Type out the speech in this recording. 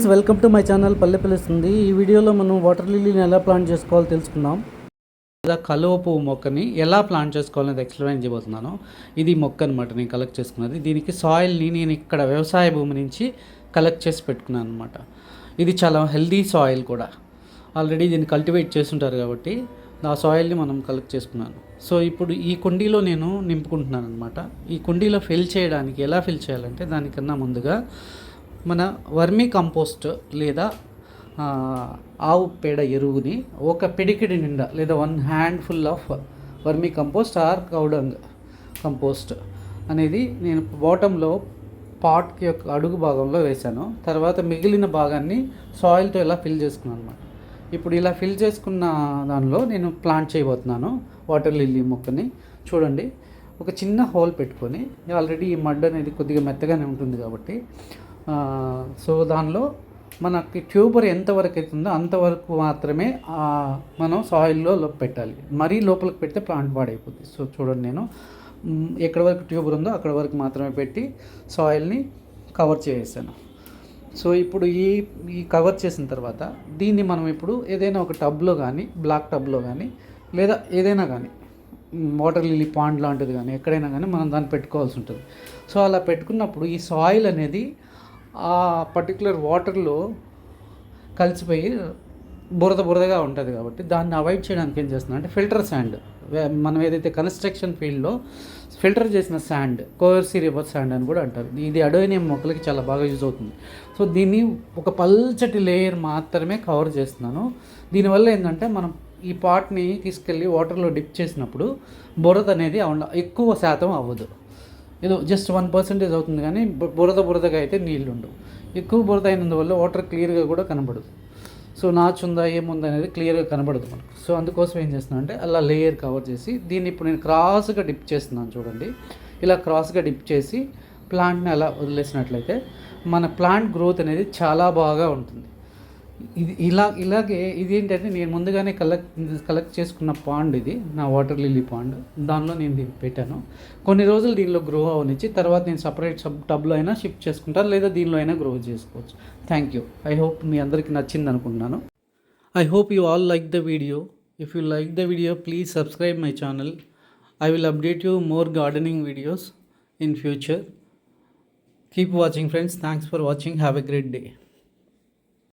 Friends welcome to my channel పల్లె పిలుస్తుంది. ఈ వీడియోలో మనం వాటర్ లిల్లీని ఎలా ప్లాంట్ చేసుకోవాలో తెలుసుకుందాం. లేదా కలువ పువ్వు మొక్కని ఎలా ప్లాంట్ చేసుకోవాలని ఎక్స్ప్లెయిన్ చేయబోతున్నాను. ఇది మొక్క అనమాట నేను కలెక్ట్ చేసుకున్నది. దీనికి సాయిల్ని నేను ఇక్కడ వ్యవసాయ భూమి నుంచి కలెక్ట్ చేసి పెట్టుకున్నాను అనమాట ఇది చాలా హెల్దీ సాయిల్ కూడా. ఆల్రెడీ దీన్ని కల్టివేట్ చేస్తుంటారు కాబట్టి ఆ సాయిల్ని మనం కలెక్ట్ చేసుకున్నాను. సో ఇప్పుడు ఈ కుండీలో నేను నింపుకుంటున్నాను అనమాట ఈ కుండీలో ఫిల్ చేయడానికి ఎలా ఫిల్ చేయాలంటే దానికన్నా ముందుగా మన వర్మీ కంపోస్ట్ లేదా ఆవు పేడ ఎరువుని ఒక పిడికిడి నిండా లేదా one hand full of vermi compost or cow dung compost అనేది నేను బాటంలో పాట్కి యొక్క అడుగు భాగంలో వేశాను. తర్వాత మిగిలిన భాగాన్ని సాయిల్తో ఇలా ఫిల్ చేసుకున్నాను అనమాట ఇప్పుడు ఇలా ఫిల్ చేసుకున్న దానిలో నేను ప్లాంట్ చేయబోతున్నాను వాటర్ లిల్లీ మొక్కని. చూడండి ఒక చిన్న హోల్ పెట్టుకొని ఆల్రెడీ ఈ మడ్ అనేది కొద్దిగా మెత్తగానే ఉంటుంది కాబట్టి సో దానిలో మనకి ట్యూబర్ ఎంతవరకు అవుతుందో అంతవరకు మాత్రమే మనం సాయిల్లో పెట్టాలి. మరీ లోపలికి పెడితే ప్లాంట్ పాడైపోతుంది సో చూడండి నేను. ఎక్కడ వరకు ట్యూబర్ ఉందో అక్కడ వరకు మాత్రమే పెట్టి సాయిల్ని కవర్ చేసేసాను. సో ఇప్పుడు ఈ ఈ కవర్ చేసిన తర్వాత దీన్ని మనం ఇప్పుడు ఏదైనా ఒక టబ్లో కానీ బ్లాక్ టబ్లో కానీ లేదా ఏదైనా కానీ వాటర్ లిల్లీ పాండ్ లాంటిది కానీ ఎక్కడైనా కానీ మనం దాన్ని పెట్టుకోవాల్సి ఉంటుంది. సో అలా పెట్టుకున్నప్పుడు ఈ సాయిల్ అనేది ఆ పర్టికులర్ వాటర్లో కలిసిపోయి బురద బురదగా ఉంటుంది కాబట్టి దాన్ని అవాయిడ్ చేయడానికి ఏం చేస్తున్నా అంటే ఫిల్టర్ శాండ్ మనం ఏదైతే కన్స్ట్రక్షన్ ఫీల్డ్లో ఫిల్టర్ చేసిన శాండ్ కోవర్సీ రివర్ శాండ్ అని కూడా అంటారు. ఇది అడోనియం మొక్కలకి చాలా బాగా యూజ్ అవుతుంది. సో దీన్ని ఒక పల్చటి లేయర్ మాత్రమే కవర్ చేస్తున్నాను. దీనివల్ల ఏంటంటే మనం ఈ పాట్ని తీసుకెళ్ళి వాటర్లో డిప్ చేసినప్పుడు బురద అనేది ఎక్కువ శాతం అవ్వదు. ఏదో జస్ట్ వన్ పర్సెంటేజ్ అవుతుంది కానీ బురద బురదగా అయితే నీళ్ళు ఉండవు ఎక్కువ బురద అయినందువల్ల వాటర్ క్లియర్గా కూడా కనబడదు. సో నాచు ఉందా ఏముందా అనేది క్లియర్గా కనబడదు మనకు. సో అందుకోసం ఏం చేస్తున్నాను అంటే అలా లేయర్ కవర్ చేసి దీన్ని ఇప్పుడు నేను క్రాస్గా డిప్ చేస్తున్నాను చూడండి. ఇలా క్రాస్గా డిప్ చేసి ప్లాంట్ని అలా వదిలేసినట్లయితే మన ప్లాంట్ గ్రోత్ అనేది చాలా బాగా ఉంటుంది. ఇది ఇలా ఇలాగే ఇది ఏంటంటే నేను ముందుగానే కలెక్ట్ కలెక్ట్ చేసుకున్న పాండ్ ఇది నా వాటర్ లిల్లీ పాండ్ దానిలో నేను దీన్ని పెట్టాను. కొన్ని రోజులు దీనిలో గ్రో అవనిచ్చి తర్వాత నేను సపరేట్ సబ్ టబ్లో అయినా షిఫ్ట్ చేసుకుంటాను లేదా దీనిలో అయినా గ్రో చేసుకోవచ్చు. థ్యాంక్ యూ ఐ హోప్ మీ అందరికీ నచ్చింది అనుకుంటున్నాను. I hope you all like the video if you like the video please subscribe my channel I will update you more gardening videos in future keep watching friends thanks for watching have a great day